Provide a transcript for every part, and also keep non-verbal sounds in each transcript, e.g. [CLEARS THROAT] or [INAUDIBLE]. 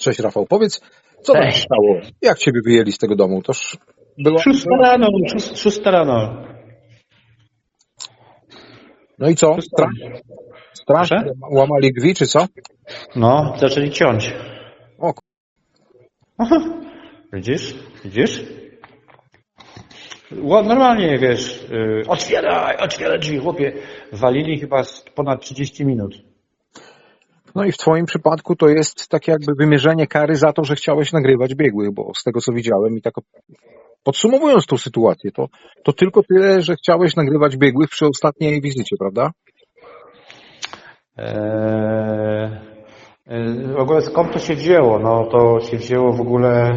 Cześć Rafał, powiedz, co tam się stało? Jak ciebie wyjęli z tego domu? Toż było... Szósta rano, szóst- szósta rano. No i co? Straż Proszę? łamali drzwi, czy co? No, zaczęli ciąć. O, Aha. Widzisz? Widzisz? Normalnie, wiesz, yy, otwieraj, otwieraj drzwi, chłopie. Walili chyba z ponad 30 minut. No i w twoim przypadku to jest tak jakby wymierzenie kary za to, że chciałeś nagrywać biegłych, bo z tego co widziałem i tak podsumowując tą sytuację, to, to tylko tyle, że chciałeś nagrywać biegłych przy ostatniej wizycie, prawda? Eee, e, w ogóle skąd to się wzięło? No to się wzięło w ogóle,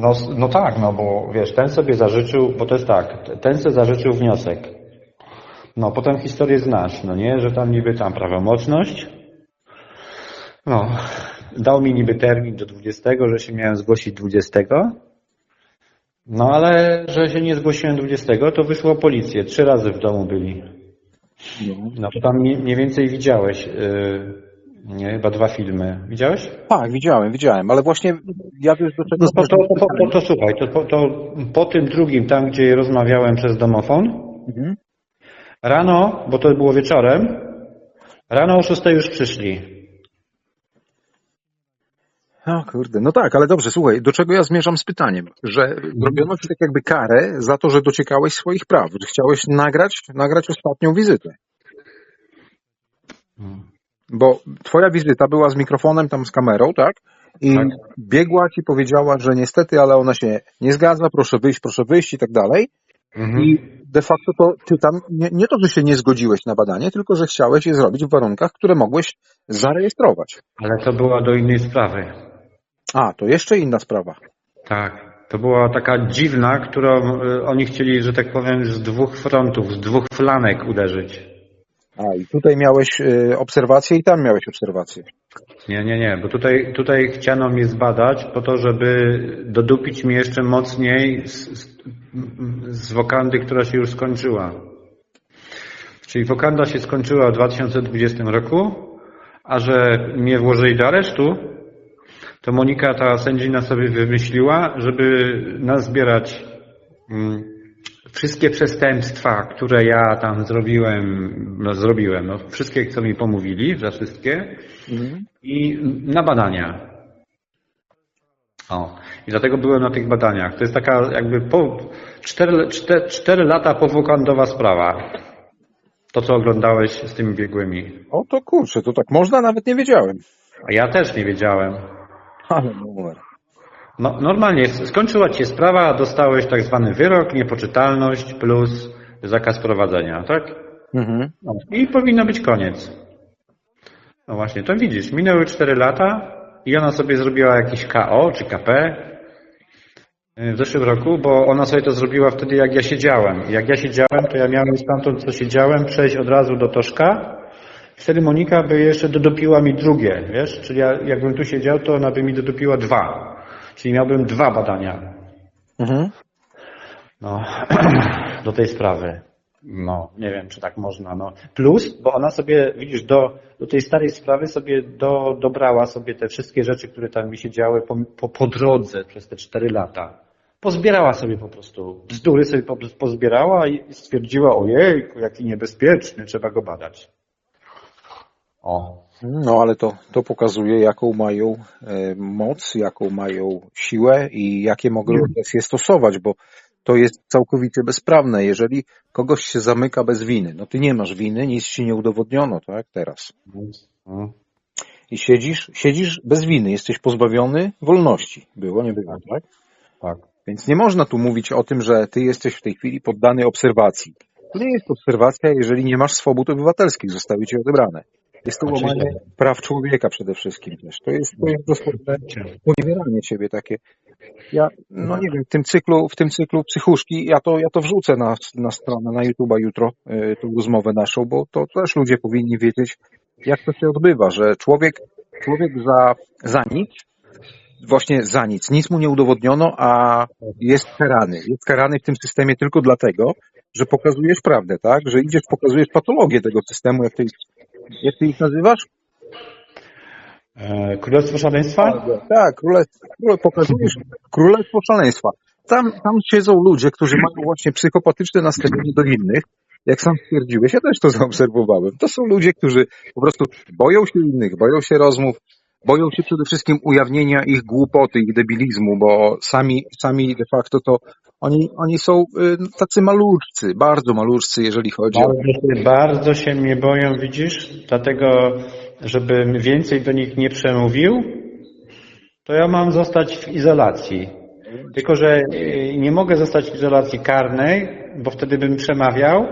no, no tak, no bo wiesz, ten sobie zażyczył, bo to jest tak, ten sobie zażyczył wniosek. No potem historię znasz, no nie, że tam niby tam prawomocność. No, dał mi niby termin do 20, że się miałem zgłosić 20. No ale, że się nie zgłosiłem 20, to wyszło policję. Trzy razy w domu byli. No to tam mniej więcej widziałeś, yy, nie, chyba dwa filmy. Widziałeś? Tak, widziałem, widziałem, ale właśnie ja wiesz do czego... No to, to, to, to, słuchaj, to, to, to po tym drugim, tam gdzie rozmawiałem przez domofon, Mhm. rano, bo to było wieczorem, rano o 6 już przyszli. O kurde, no tak, ale dobrze, słuchaj, do czego ja zmierzam z pytaniem? Że robiono ci tak jakby karę za to, że dociekałeś swoich praw, że chciałeś nagrać, nagrać ostatnią wizytę. Bo twoja wizyta była z mikrofonem, tam z kamerą, tak? I Tak. biegła ci powiedziała, że niestety, ale ona się nie zgadza, proszę wyjść, proszę wyjść i tak dalej. Mhm. I de facto to ty tam, nie, nie to, że się nie zgodziłeś na badanie, tylko że chciałeś je zrobić w warunkach, które mogłeś zarejestrować. Ale to była do innej sprawy. A, to jeszcze inna sprawa. Tak. To była taka dziwna, którą y, oni chcieli, że tak powiem, z dwóch frontów, z dwóch flanek uderzyć. A, i tutaj miałeś y, obserwację i tam miałeś obserwację. Nie, nie, nie, bo tutaj, tutaj chciano mnie zbadać po to, żeby dodupić mnie jeszcze mocniej z, z, z wokandy, która się już skończyła. Czyli wokanda się skończyła w 2020 roku, a że mnie włożyli do aresztu, to Monika, ta sędzina sobie wymyśliła, żeby nazbierać mm, wszystkie przestępstwa, które ja tam zrobiłem, no zrobiłem, no wszystkie, co mi pomówili, za wszystkie, i na badania. O, i dlatego byłem na tych badaniach. To jest taka jakby po 4, 4, 4 lata powokandowa sprawa. To, co oglądałeś z tymi biegłymi. O to kurczę, to tak można? Nawet nie wiedziałem. A ja też nie wiedziałem. Ale numer. No, normalnie skończyła ci się sprawa, dostałeś tak zwany wyrok, niepoczytalność plus zakaz prowadzenia, tak? Mhm. No, I powinno być koniec. No właśnie, to widzisz, minęły 4 lata i ona sobie zrobiła jakiś KO czy KP w zeszłym roku, bo ona sobie to zrobiła wtedy, jak ja siedziałem. Jak ja siedziałem, to ja miałem stamtąd, co siedziałem, przejść od razu do Toszka. Wtedy Monika by jeszcze dodupiła mi drugie, wiesz? Czyli ja, jakbym tu siedział, to ona by mi dodupiła dwa. Czyli miałbym dwa badania. Mhm. No, [CLEARS THROAT] do tej sprawy. No, nie wiem, czy tak można. No. Plus, bo ona sobie, widzisz, do, do tej starej sprawy sobie do, dobrała sobie te wszystkie rzeczy, które tam mi się działy po, po, po drodze przez te cztery lata. Pozbierała sobie po prostu, bzdury sobie po, pozbierała i stwierdziła, ojej, jaki niebezpieczny, trzeba go badać. O, No ale to, to pokazuje, jaką mają e, moc, jaką mają siłę i jakie mogą represje stosować, bo to jest całkowicie bezprawne. Jeżeli kogoś się zamyka bez winy, no ty nie masz winy, nic ci nie udowodniono, tak, teraz. Mm. I siedzisz, siedzisz bez winy, jesteś pozbawiony wolności. Było, nie było, tak? tak. Więc nie można tu mówić o tym, że ty jesteś w tej chwili poddany obserwacji. To nie jest obserwacja, jeżeli nie masz swobód obywatelskich, zostały ci odebrane. Jest to łamanie praw człowieka przede wszystkim też. To jest, to jest dosłowne poniewieranie ciebie takie. Ja, no nie wiem, w tym cyklu, w tym cyklu psychuszki, ja to, ja to wrzucę na, na stronę, na YouTube'a jutro, y, tą rozmowę naszą, bo to też ludzie powinni wiedzieć, jak to się odbywa, że człowiek, człowiek za, za nic, właśnie za nic, nic mu nie udowodniono, a jest karany. Jest karany w tym systemie tylko dlatego, że pokazujesz prawdę, tak? Że idziesz, pokazujesz patologię tego systemu, jak ty, jak ty ich nazywasz? E, Królestwo Szaleństwa? Tak, królestwo, króle, pokazujesz królestwo szaleństwa. Tam, tam siedzą ludzie, którzy mają właśnie psychopatyczne nastawienie do innych. Jak sam stwierdziłeś, ja też to [LAUGHS] zaobserwowałem. To są ludzie, którzy po prostu boją się innych, boją się rozmów, boją się przede wszystkim ujawnienia ich głupoty, ich debilizmu, bo sami, sami de facto to oni, oni są y, tacy maluczcy, bardzo maluczcy, jeżeli chodzi o... Bardzo, się- bardzo się mnie boją, widzisz? Dlatego, żebym więcej do nich nie przemówił, to ja mam zostać w izolacji. Tylko, że y, nie mogę zostać w izolacji karnej, bo wtedy bym przemawiał.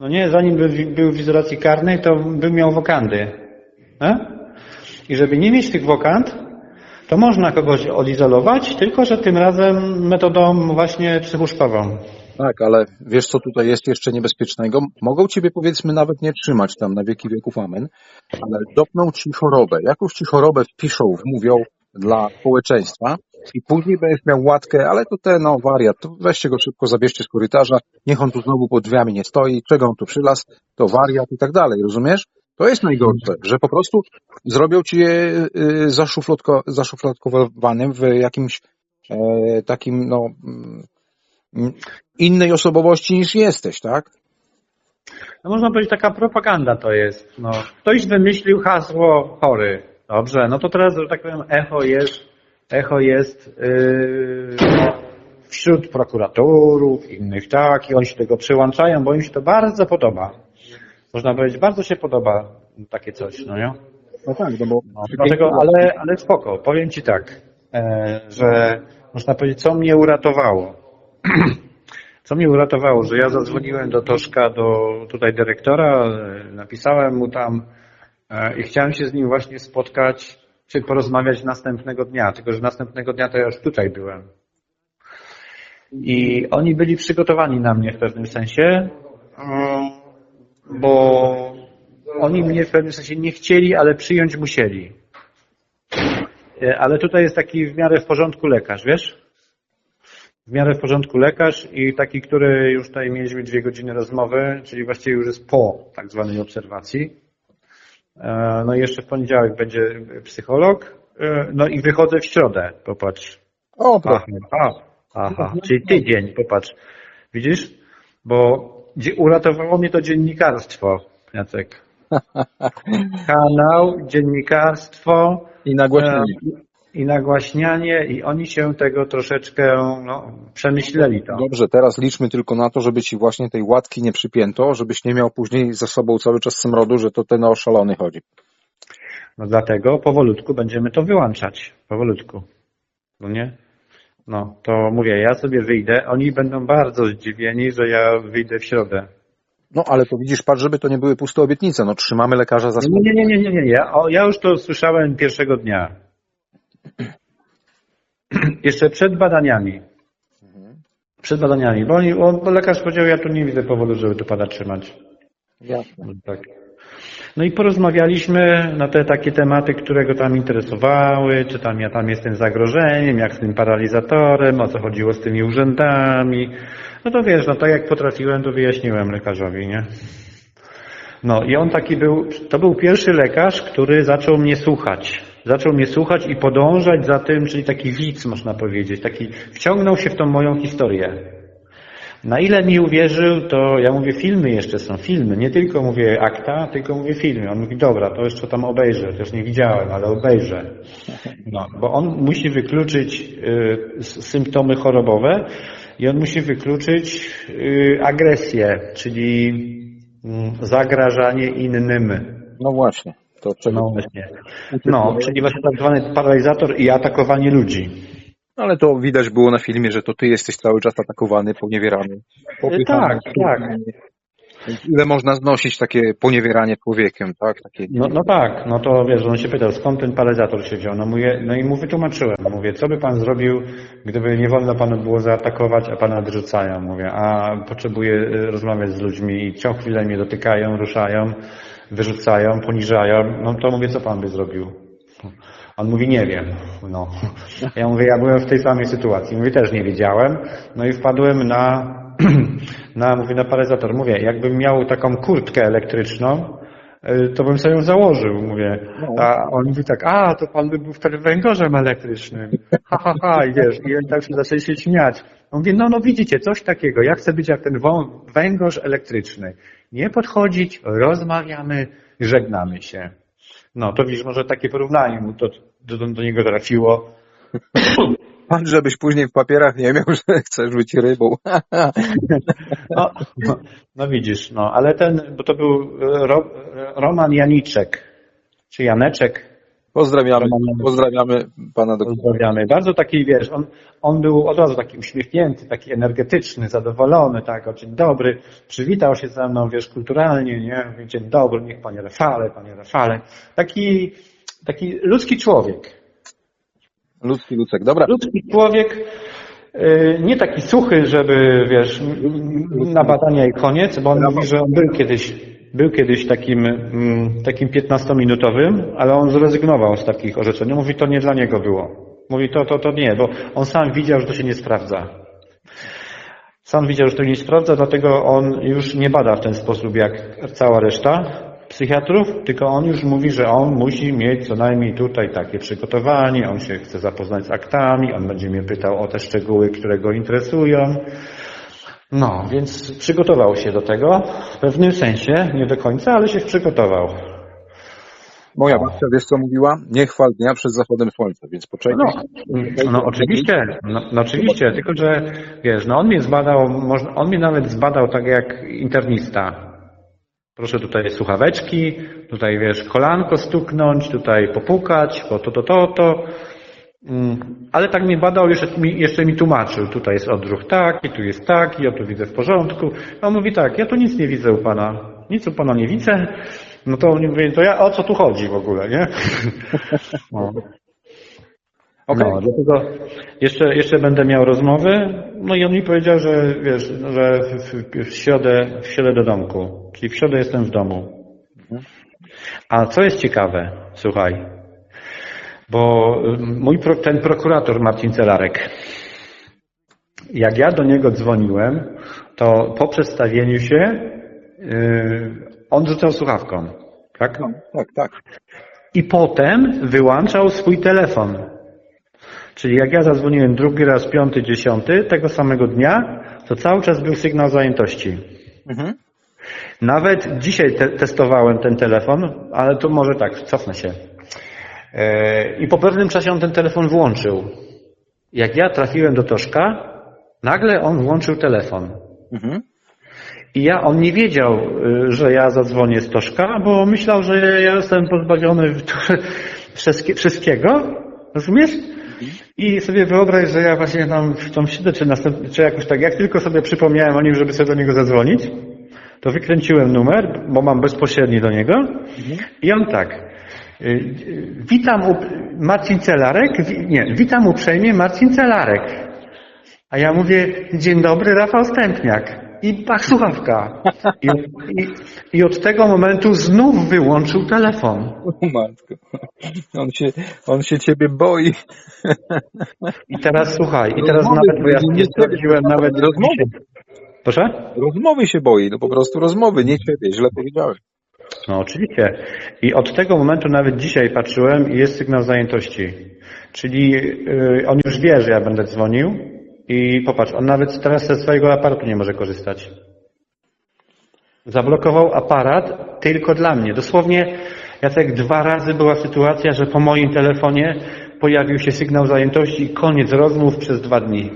No nie, zanim by był w izolacji karnej, to bym miał wokandy. E? I żeby nie mieć tych wokand, to można kogoś odizolować, tylko że tym razem metodą właśnie psychuszkową. Tak, ale wiesz co tutaj jest jeszcze niebezpiecznego? Mogą ciebie powiedzmy nawet nie trzymać tam na wieki wieków amen, ale dopną ci chorobę. Jakąś ci chorobę wpiszą, wmówią dla społeczeństwa i później będziesz miał łatkę, ale to ten no wariat, to weźcie go szybko, zabierzcie z korytarza, niech on tu znowu pod drzwiami nie stoi, czego on tu przylazł, to wariat i tak dalej, rozumiesz? To jest najgorsze, że po prostu zrobią ci je y, zaszufladko, zaszufladkowanym w jakimś e, takim, no, mm, innej osobowości niż jesteś, tak? No można powiedzieć, taka propaganda to jest. No, ktoś wymyślił hasło chory. Dobrze, no to teraz, że tak powiem, echo jest, echo jest yy, wśród prokuratorów, innych tak, i oni się tego przyłączają, bo im się to bardzo podoba. Można powiedzieć, bardzo się podoba takie coś, no nie? No tak, no bo... No, dlatego, ale, ale spoko, powiem Ci tak, e, że można powiedzieć, co mnie uratowało. [CLEARS THROAT] Co mnie uratowało, że ja zadzwoniłem do Toszka, do tutaj dyrektora, e, napisałem mu tam e, i chciałem się z nim właśnie spotkać, czy porozmawiać następnego dnia, tylko że następnego dnia to ja już tutaj byłem. I oni byli przygotowani na mnie w pewnym sensie, mm, bo oni mnie w pewnym sensie nie chcieli, ale przyjąć musieli. E, Ale tutaj jest taki w miarę w porządku lekarz, wiesz? W miarę w porządku lekarz i taki, który już tutaj mieliśmy dwie godziny rozmowy, czyli właściwie już jest po tak zwanej obserwacji. E, No i jeszcze w poniedziałek będzie psycholog. E, No i wychodzę w środę, popatrz. O, proszę. Aha, aha, czyli tydzień, popatrz. Widzisz? Bo uratowało mnie to dziennikarstwo, Jacek. [LAUGHS] Kanał, dziennikarstwo I nagłaśnienie. e, i nagłaśnianie i oni się tego troszeczkę no, przemyśleli to. Dobrze, teraz liczmy tylko na to, żeby ci właśnie tej łatki nie przypięto, żebyś nie miał później za sobą cały czas smrodu, że to ten oszalony chodzi. No dlatego powolutku będziemy to wyłączać. Powolutku. No nie? No, to mówię, ja sobie wyjdę, oni będą bardzo zdziwieni, że ja wyjdę w środę. No ale to widzisz, patrz, żeby to nie były puste obietnice. No trzymamy lekarza za. Nie, nie, nie, nie, nie, nie. Ja, o, ja już to słyszałem pierwszego dnia. [CLEARS THROAT] Jeszcze przed badaniami. Przed badaniami, bo, oni, bo lekarz powiedział, ja tu nie widzę powodu, żeby tu pada trzymać. Jasne. Tak. No i porozmawialiśmy na te takie tematy, które go tam interesowały, czy tam ja tam jestem zagrożeniem, jak z tym paralizatorem, o co chodziło z tymi urzędami. No to wiesz, no tak jak potrafiłem, to wyjaśniłem lekarzowi, nie? No i on taki był, to był pierwszy lekarz, który zaczął mnie słuchać. Zaczął mnie słuchać i podążać za tym, czyli taki widz można powiedzieć, taki wciągnął się w tą moją historię. Na ile mi uwierzył, to ja mówię, filmy jeszcze są, filmy. Nie tylko mówię akta, tylko mówię filmy. On mówi, dobra, to jeszcze tam obejrzę, też nie widziałem, ale obejrzę. No, bo on musi wykluczyć y, symptomy chorobowe i on musi wykluczyć y, agresję, czyli mm, zagrażanie innym. No właśnie. To czego? No, właśnie. no, czyli właśnie tak zwany paralizator i atakowanie ludzi. Ale to widać było na filmie, że to ty jesteś cały czas atakowany, poniewierany. popychany. tak, tak. Więc Ile można znosić takie poniewieranie człowiekiem, tak? Takie... No, no tak, no to wiesz, on się pytał, skąd ten paralizator się wziął. No, mówię, no i mu wytłumaczyłem. Mówię, co by pan zrobił, gdyby nie wolno panu było zaatakować, a pana odrzucają. Mówię, a potrzebuję y, rozmawiać z ludźmi i co chwilę mnie dotykają, ruszają, wyrzucają, poniżają. No to mówię, co pan by zrobił? On mówi, nie wiem. No. [LAUGHS] Ja mówię, ja byłem w tej samej sytuacji. Mówię, też nie wiedziałem. No i wpadłem na, [CLEARS THROAT] na, mówię, na paralizator. Mówię, jakbym miał taką kurtkę elektryczną, y, to bym sobie ją założył, mówię. No. A on mówi tak, a, to pan by był wtedy węgorzem elektrycznym. [LAUGHS] Ha, ha, ha, i wiesz, i oni tak się zaczęli się śmiać. On mówi, no, no widzicie, coś takiego, ja chcę być jak ten węgorz elektryczny. Nie podchodzić, rozmawiamy, żegnamy się. No, to widzisz, może takie porównanie mu to, do, do, do niego trafiło. [LAUGHS] Pan, żebyś później w papierach nie miał, [LAUGHS] że chcesz być rybą. No, no, no widzisz, no, ale ten, bo to był e, Ro, e, Roman Janiczek, czy Janeczek, Pozdrawiamy, pozdrawiamy pana doktora. pozdrawiamy. Bardzo taki, wiesz, on, on był od razu taki uśmiechnięty, taki energetyczny, zadowolony, tak, o dzień dobry, przywitał się ze mną, wiesz, kulturalnie, nie, dzień dobry, niech panie Rafale, panie Rafale. Taki, taki ludzki człowiek. Ludzki Lucek. Dobra, Ludzki człowiek, y, nie taki suchy, żeby, wiesz, na badania i koniec, bo on mówi, że on był kiedyś, był kiedyś takim, mm, takim 15-minutowym, ale on zrezygnował z takich orzeczeń. Mówi, to nie dla niego było. Mówi, to, to, to nie, bo on sam widział, że to się nie sprawdza. Sam widział, że to nie sprawdza, dlatego on już nie bada w ten sposób jak cała reszta psychiatrów, tylko on już mówi, że on musi mieć co najmniej tutaj takie przygotowanie, on się chce zapoznać z aktami, on będzie mnie pytał o te szczegóły, które go interesują. No, więc przygotował się do tego w pewnym sensie, nie do końca, ale się przygotował. moja babcia, wiesz co mówiła? Nie chwal dnia przed zachodem słońca, więc poczekaj. No, no oczywiście, no, no oczywiście, tylko że wiesz, no on mnie zbadał, on mnie nawet zbadał tak jak internista. Proszę tutaj słuchaweczki, tutaj wiesz, kolanko stuknąć, tutaj popukać, bo to, to, to, to. Mm, Ale tak mnie badał, jeszcze mi, jeszcze mi tłumaczył. Tutaj jest odruch taki, tu jest taki, ja tu widzę w porządku. A on mówi tak, ja tu nic nie widzę u pana. Nic u pana nie widzę. No to oni mówią, to ja, o co tu chodzi w ogóle, nie? [LAUGHS] No. Okej. No, dlatego jeszcze, jeszcze będę miał rozmowy. No i on mi powiedział, że wiesz, że w, w, w środę, w środę do domku. Czyli w środę jestem w domu. A co jest ciekawe, słuchaj, bo y, mój pro, ten prokurator Marcin Celarek, jak ja do niego dzwoniłem, to po przedstawieniu się yy, on rzucał słuchawką. Tak? No, tak, tak. I potem wyłączał swój telefon. Czyli jak ja zadzwoniłem drugi raz, piąty, dziesiąty, tego samego dnia, to cały czas był sygnał zajętości. Mhm. Nawet dzisiaj te testowałem ten telefon, ale to może tak, cofnę się. E, I po pewnym czasie on ten telefon włączył. Jak ja trafiłem do Toszka, nagle on włączył telefon. Mhm. I ja, on nie wiedział, y, że ja zadzwonię z Toszka, bo myślał, że ja jestem pozbawiony [LAUGHS] wszystkie- wszystkiego, rozumiesz? I sobie wyobraź, że ja właśnie tam w tą siedzę, czy, czy jakoś tak, jak tylko sobie przypomniałem o nim, żeby sobie do niego zadzwonić, to wykręciłem numer, bo mam bezpośredni do niego i on tak, witam u, Marcin Celarek, nie, witam uprzejmie Marcin Celarek. A ja mówię, dzień dobry, Rafał Stępniak. I pach, słuchawka. I, i, I od tego momentu znów wyłączył telefon. O matko. On się, on się ciebie boi. I teraz słuchaj, i teraz Rozmowy, nawet, bo ja nie sprawdziłem nawet rozmowy. Proszę? Rozmowy się boi, no po prostu rozmowy, nie ciebie, źle powiedziałem. No oczywiście. I od tego momentu nawet dzisiaj patrzyłem i jest sygnał zajętości. Czyli yy, on już wie, że ja będę dzwonił i popatrz, on nawet teraz ze swojego aparatu nie może korzystać. Zablokował aparat tylko dla mnie. Dosłownie, Jacek, dwa razy była sytuacja, że po moim telefonie pojawił się sygnał zajętości i koniec rozmów przez dwa dni.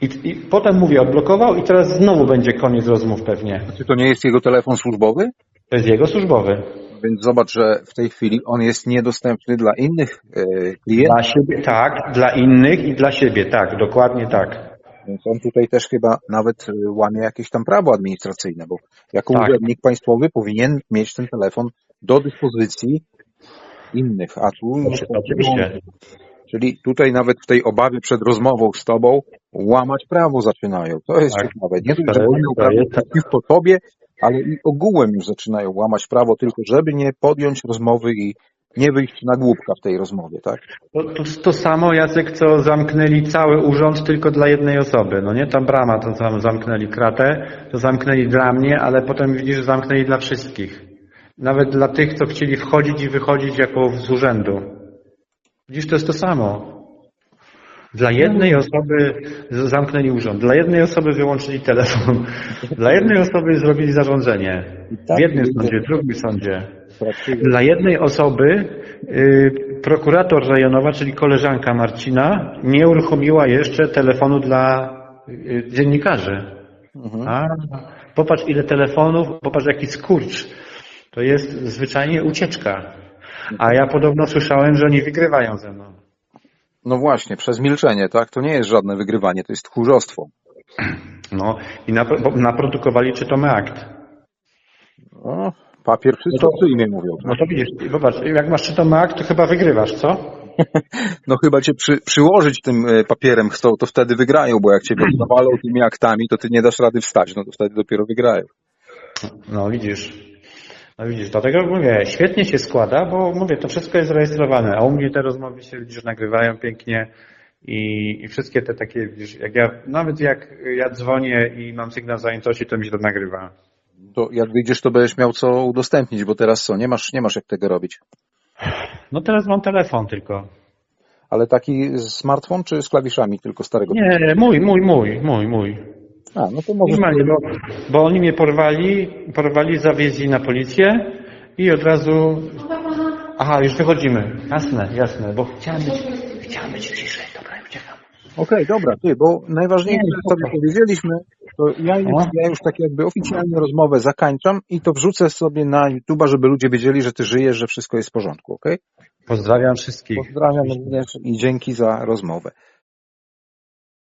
I, I potem mówię, odblokował i teraz znowu będzie koniec rozmów pewnie. Czy to nie jest jego telefon służbowy? To jest jego służbowy. Więc zobacz, że w tej chwili on jest niedostępny dla innych e, klientów, Dla siebie, tak, dla innych i dla siebie, tak, dokładnie tak. więc on tutaj też chyba nawet e, łamie jakieś tam prawo administracyjne, bo jako Tak. urzędnik państwowy powinien mieć ten telefon do dyspozycji innych, a tu Oczy- Oczywiście. Czyli tutaj nawet w tej obawie przed rozmową z tobą łamać prawo zaczynają. To jest Tak. ciekawe. Nie tylko, To że łamią prawo przeciwko tobie, ale i ogółem już zaczynają łamać prawo, tylko żeby nie podjąć rozmowy i nie wyjść na głupka w tej rozmowie, tak? To, to, to samo, Jacek, co zamknęli cały urząd tylko dla jednej osoby. No nie, ta brama, to tam zamknęli kratę, to zamknęli dla mnie, ale potem widzisz, zamknęli dla wszystkich. Nawet dla tych, co chcieli wchodzić i wychodzić jako z urzędu. Widzisz, to jest to samo. Dla jednej osoby zamknęli urząd, dla jednej osoby wyłączyli telefon, dla jednej osoby zrobili zarządzenie. tak W jednym sądzie, w drugim sądzie. Dla jednej osoby y, prokurator rejonowa, czyli koleżanka Marcina, nie uruchomiła jeszcze telefonu dla y, dziennikarzy. Mhm. A, popatrz ile telefonów, popatrz jaki skurcz. To jest zwyczajnie ucieczka. A ja podobno słyszałem, że oni wygrywają ze mną. No właśnie, przez milczenie, tak? To nie jest żadne wygrywanie, to jest tchórzostwo. [CLEARS THROAT] No i napro- naprodukowali czytomy akt. No, papier wszystko No to- przyjmie, mówią. No to widzisz, popatrz, jak masz czytomy akt, to chyba wygrywasz, co? [LAUGHS] No chyba cię przy, przyłożyć tym e, papierem chcą, to wtedy wygrają, bo jak cię [CLEARS THROAT] zawalą tymi aktami, to ty nie dasz rady wstać, no to wtedy dopiero wygrają. No widzisz. No widzisz, dlatego mówię, świetnie się składa, bo mówię, to wszystko jest zarejestrowane, a u mnie te rozmowy się widzisz, nagrywają pięknie i, i wszystkie te takie, widzisz, jak ja, nawet jak ja dzwonię i mam sygnał zajętości, to mi się to nagrywa. To jak wyjdziesz, to będziesz miał co udostępnić, bo teraz co, nie masz, nie masz jak tego robić. No teraz mam telefon tylko. Ale taki smartfon czy z klawiszami tylko starego? Nie, mój, mój, mój, mój, mój. A, no to może. Normalnie, bo, bo oni mnie porwali, porwali, zawieźli na policję i od razu... Aha, już wychodzimy. Jasne, jasne, bo chciałem być, chciałem być ciszej. Dobra, uciekam. Okej, dobra, ty, bo najważniejsze, Nie, co sobie powiedzieliśmy, to ja już, No. ja już tak jakby oficjalnie rozmowę zakańczam i to wrzucę sobie na YouTube'a, żeby ludzie wiedzieli, że ty żyjesz, że wszystko jest w porządku, okej? Pozdrawiam wszystkich. Pozdrawiam również i dzięki za rozmowę.